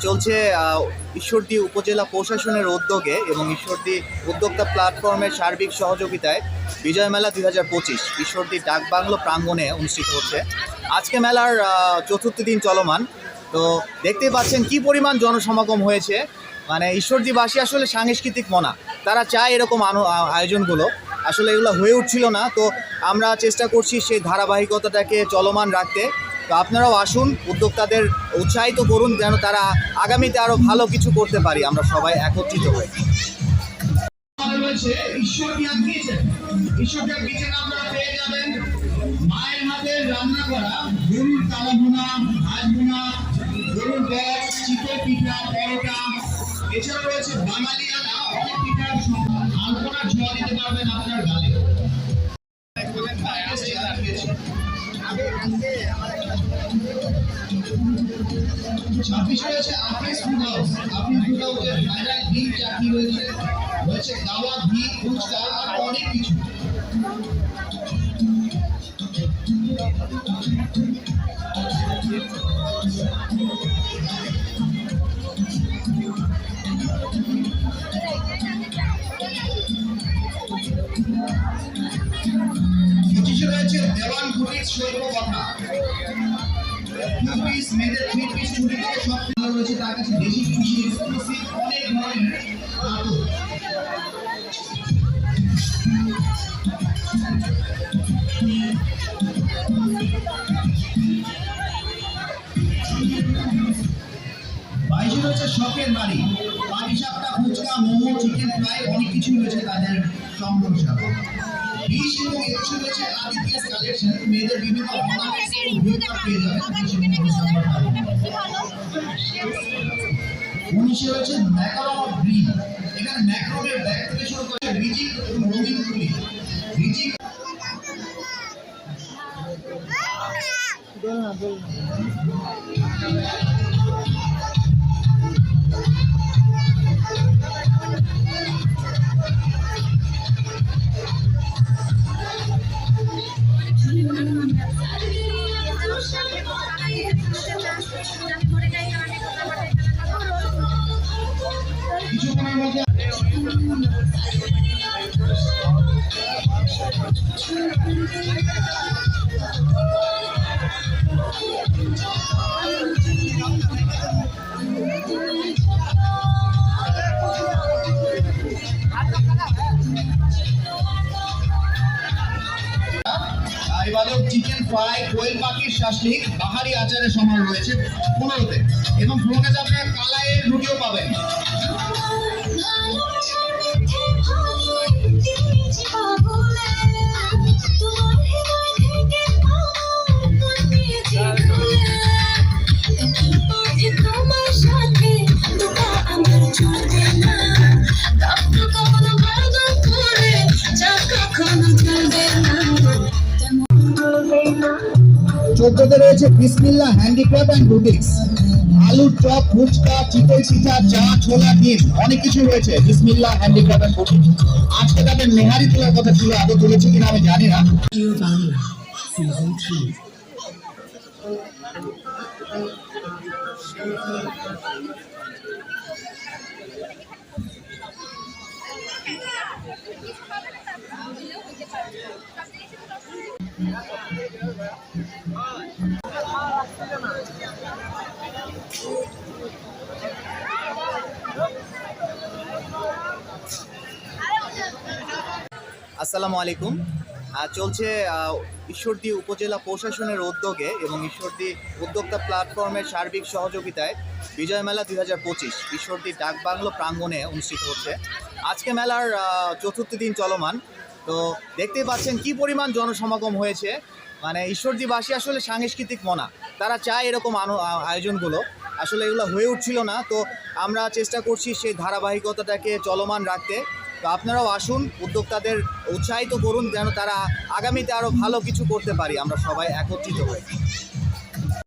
চলছে ঈশ্বরদী উপজেলা প্রশাসনের উদ্যোগে এবং ঈশ্বরদী উদ্যোক্তা প্ল্যাটফর্মের সার্বিক সহযোগিতায় বিজয় মেলা দুই হাজার পঁচিশ ঈশ্বরদী ডাকবাংলো প্রাঙ্গণে অনুষ্ঠিত হচ্ছে। আজকে মেলার চতুর্থ দিন চলমান। তো দেখতেই পাচ্ছেন কি পরিমাণ জনসমাগম হয়েছে। মানে ঈশ্বরদীবাসী আসলে সাংস্কৃতিক মনা। তারা চায় এরকম আয়োজনগুলো। আসলে এগুলো হয়ে উঠছিল না। তো আমরা চেষ্টা করছি সেই ধারাবাহিকতাটাকে চলমান রাখতে। তো আপনারাও আসুন, উদ্যোক্তাদের উৎসাহিত করুন যেন তারা আগামীতে আরও ভালো কিছু করতে পারি। আমরা সবাই একত্রিত আমাদের রয়েছে বাঙালিয়ানা, অনেক পিঠার ছোঁয়া দিতে পারবেন আপনার গালে। ছাব্বিশে রয়েছে আপিস ফুড হাউস রয়েছে রয়েছে গাওয়া ঘি দেওয়ান বুটিক শৈল্প কথা পিস মেয়েদের থ্রি পিস চুড়ি থেকে সব কিছু রয়েছে তার কাছে দেশি খুশি এক্সক্লুসিভ অনেক শখের বাড়ি পাটি সাপটা ফুচকা মোমো চিকেন ফ্রাই অনেক কিছু রয়েছে তাদের সম্প্রসারণ বিশ এবং একুশে রয়েছে আদিতিয়াস কালেকশন মেয়েদের বিভিন্ন অর্নামেন্টস এবং গিফট পেয়ে যাবেন উনিশে রয়েছে ম্যাকারন অফ গ্রিন। এখানে ম্যাকারনের ব্যাগ থেকে শুরু করে রিজিক এবং রঙিন তুলি রিজিক কিছুক্ষণের মধ্যে এবারে ফ্রাই কোয়েল পাখির শাসলিক বাহারি আচারের সমার রয়েছে পনেরোতে। এবং প্রকাশে আপনারা কালাইয়ের রুটিও পাবেন। সাথে দুটা আমার চলবে না চোদ্দতে রয়েছে বিসমিল্লা হ্যান্ডিক্রাফট অ্যান্ড বুটিক্স আলুর চপ ফুচকা, চিতই পিঠা, চা, ছোলা, ডিম, অনেক কিছু রয়েছে বিসমিল্লা হ্যান্ডিক্রাফট অ্যান্ড বুটিক্স আজকে তাদের নেহারি তোলার কথা ছিল, আদৌ তুলেছে কিনা আমি জানি না। আসসালামু আলাইকুম। চলছে ঈশ্বরদী উপজেলা প্রশাসনের উদ্যোগে এবং ঈশ্বরদী উদ্যোক্তা প্ল্যাটফর্মের সার্বিক সহযোগিতায় বিজয় মেলা দুই হাজার পঁচিশ, ঈশ্বরদী ডাকবাংলো প্রাঙ্গণে অনুষ্ঠিত হচ্ছে। আজকে মেলার চতুর্থ দিন চলমান। তো দেখতেই পাচ্ছেন কি পরিমাণ জনসমাগম হয়েছে। মানে ঈশ্বরদীবাসী আসলে সাংস্কৃতিক মনা। তারা চায় এরকম আয়োজনগুলো। আসলে এগুলো হয়ে উঠছিল না। তো আমরা চেষ্টা করছি সেই ধারাবাহিকতাটাকে চলমান রাখতে। তো আপনারাও আসুন, উদ্যোক্তাদের উৎসাহিত করুন যেন তারা আগামীতে আরও ভালো কিছু করতে পারি। আমরা সবাই একত্রিত হই।